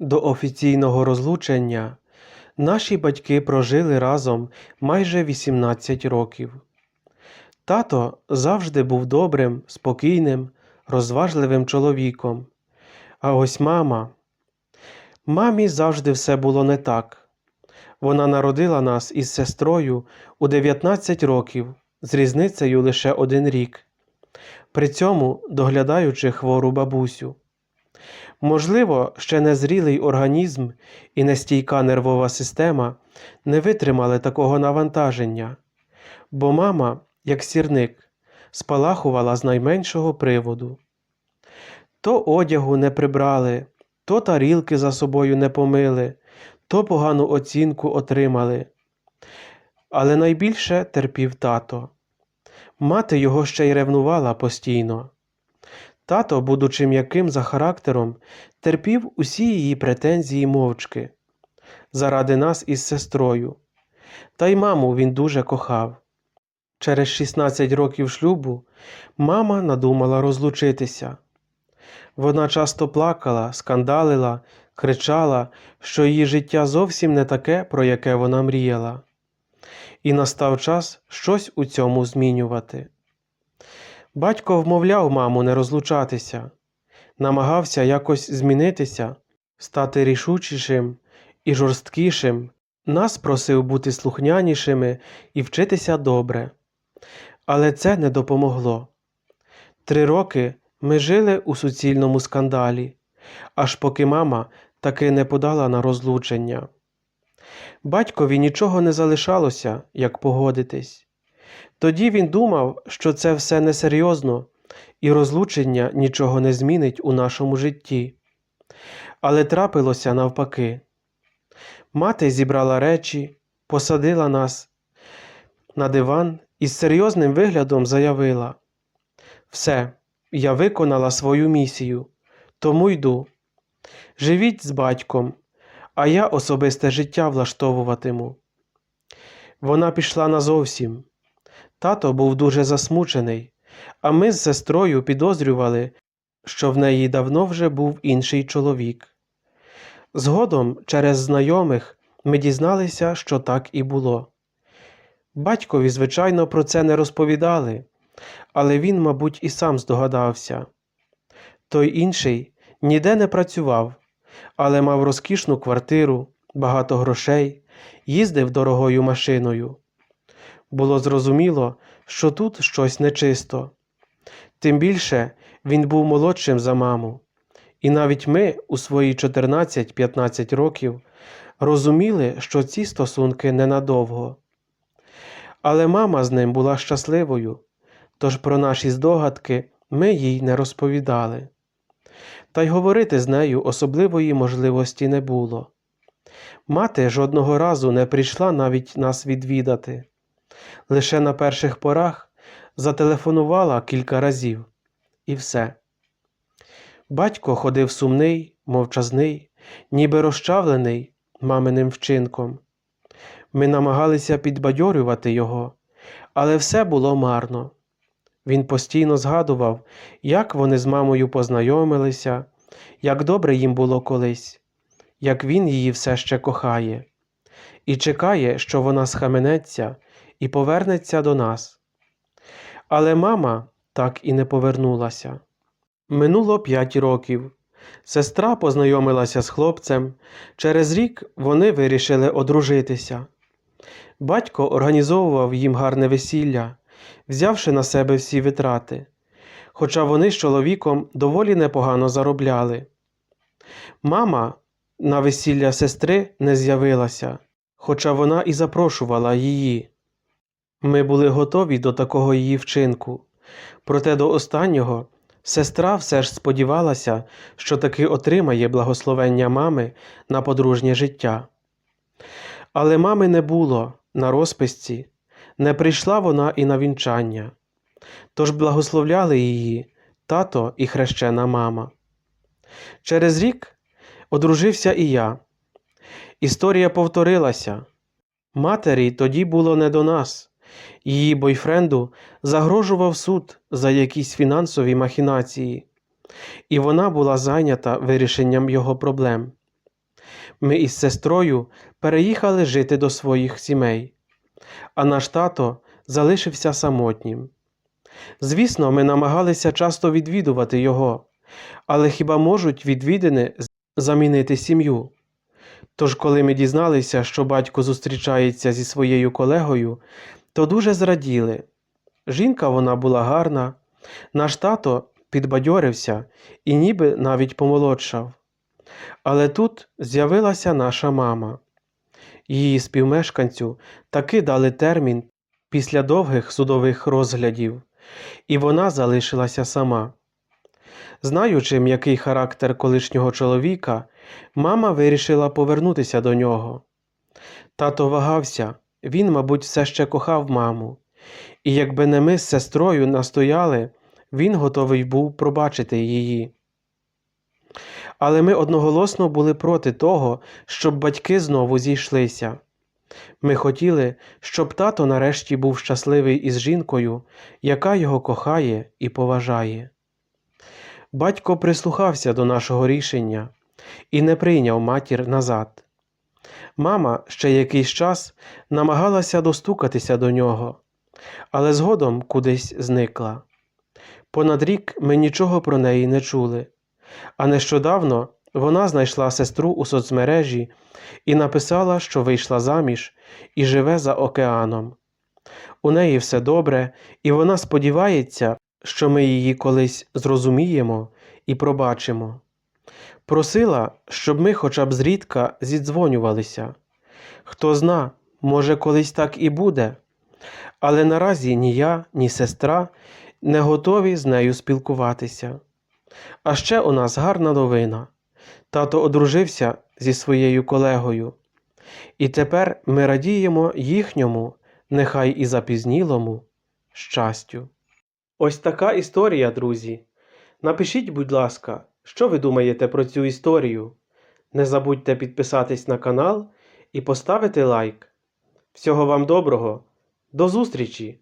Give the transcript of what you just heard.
До офіційного розлучення наші батьки прожили разом майже 18 років. Тато завжди був добрим, спокійним, розважливим чоловіком. А ось мама. Мамі завжди все було не так. Вона народила нас із сестрою у 19 років з різницею лише один рік, при цьому доглядаючи хвору бабусю. Можливо, ще незрілий організм і нестійка нервова система не витримали такого навантаження, бо мама, як сірник, спалахувала з найменшого приводу. То одягу не прибрали, то тарілки за собою не помили, то погану оцінку отримали. Але найбільше терпів тато. Мати його ще й ревнувала постійно. Тато, будучи м'яким за характером, терпів усі її претензії мовчки заради нас із сестрою. Та й маму він дуже кохав. Через 16 років шлюбу мама надумала розлучитися. Вона часто плакала, скандалила, кричала, що її життя зовсім не таке, про яке вона мріяла. І настав час щось у цьому змінювати. Батько вмовляв маму не розлучатися, намагався якось змінитися, стати рішучішим і жорсткішим, нас просив бути слухнянішими і вчитися добре. Але це не допомогло. Три роки ми жили у суцільному скандалі, аж поки мама таки не подала на розлучення. Батькові нічого не залишалося, як погодитись. Тоді він думав, що це все несерйозно, і розлучення нічого не змінить у нашому житті. Але трапилося навпаки. Мати зібрала речі, посадила нас на диван і з серйозним виглядом заявила: Все, я виконала свою місію, тому йду. Живіть з батьком, а я особисте життя влаштовуватиму. Вона пішла назовсім. Тато був дуже засмучений, а ми з сестрою підозрювали, що в неї давно вже був інший чоловік. Згодом, через знайомих, ми дізналися, що так і було. Батькові, звичайно, про це не розповідали, але він, мабуть, і сам здогадався. Той інший ніде не працював, але мав розкішну квартиру, багато грошей, їздив дорогою машиною. Було зрозуміло, що тут щось нечисто. Тим більше він був молодшим за маму, і навіть ми у свої 14-15 років розуміли, що ці стосунки ненадовго. Але мама з ним була щасливою, тож про наші здогадки ми їй не розповідали. Та й говорити з нею особливої можливості не було. Мати жодного разу не прийшла навіть нас відвідати. Лише на перших порах зателефонувала кілька разів, і все. Батько ходив сумний, мовчазний, ніби розчавлений маминим вчинком. Ми намагалися підбадьорювати його, але все було марно. Він постійно згадував, як вони з мамою познайомилися, як добре їм було колись, як він її все ще кохає, і чекає, що вона схаменеться і повернеться до нас. Але мама так і не повернулася. Минуло п'ять років. Сестра познайомилася з хлопцем. Через рік вони вирішили одружитися. Батько організовував їм гарне весілля, взявши на себе всі витрати, хоча вони з чоловіком доволі непогано заробляли. Мама на весілля сестри не з'явилася, хоча вона і запрошувала її. Ми були готові до такого її вчинку, проте до останнього сестра все ж сподівалася, що таки отримає благословення мами на подружнє життя. Але мами не було на розписці, не прийшла вона і на вінчання, тож благословляли її тато і хрещена мама. Через рік одружився і я. Історія повторилася. Матері тоді було не до нас. Її бойфренду загрожував суд за якісь фінансові махінації, і вона була зайнята вирішенням його проблем. Ми із сестрою переїхали жити до своїх сімей, а наш тато залишився самотнім. Звісно, ми намагалися часто відвідувати його, але хіба можуть відвідини замінити сім'ю? Тож, коли ми дізналися, що батько зустрічається зі своєю колегою, то дуже зраділи. Жінка вона була гарна, наш тато підбадьорився і ніби навіть помолодшав. Але тут з'явилася наша мама. Її співмешканцю таки дали термін після довгих судових розглядів, і вона залишилася сама. Знаючи м'який характер колишнього чоловіка, мама вирішила повернутися до нього. Тато вагався, він, мабуть, все ще кохав маму, і якби не ми з сестрою настояли, він готовий був пробачити її. Але ми одноголосно були проти того, щоб батьки знову зійшлися. Ми хотіли, щоб тато нарешті був щасливий із жінкою, яка його кохає і поважає. Батько прислухався до нашого рішення і не прийняв матір назад. Мама ще якийсь час намагалася достукатися до нього, але згодом кудись зникла. Понад рік ми нічого про неї не чули, а нещодавно вона знайшла сестру у соцмережі і написала, що вийшла заміж і живе за океаном. У неї все добре, і вона сподівається, що ми її колись зрозуміємо і пробачимо. Просила, щоб ми хоча б зрідка зідзвонювалися. Хто зна, може, колись так і буде. Але наразі ні я, ні сестра не готові з нею спілкуватися. А ще у нас гарна новина. Тато одружився зі своєю колегою. І тепер ми радіємо їхньому, нехай і запізнілому, щастю. Ось така історія, друзі. Напишіть, будь ласка, що ви думаєте про цю історію. Не забудьте підписатись на канал і поставити лайк. Всього вам доброго, до зустрічі!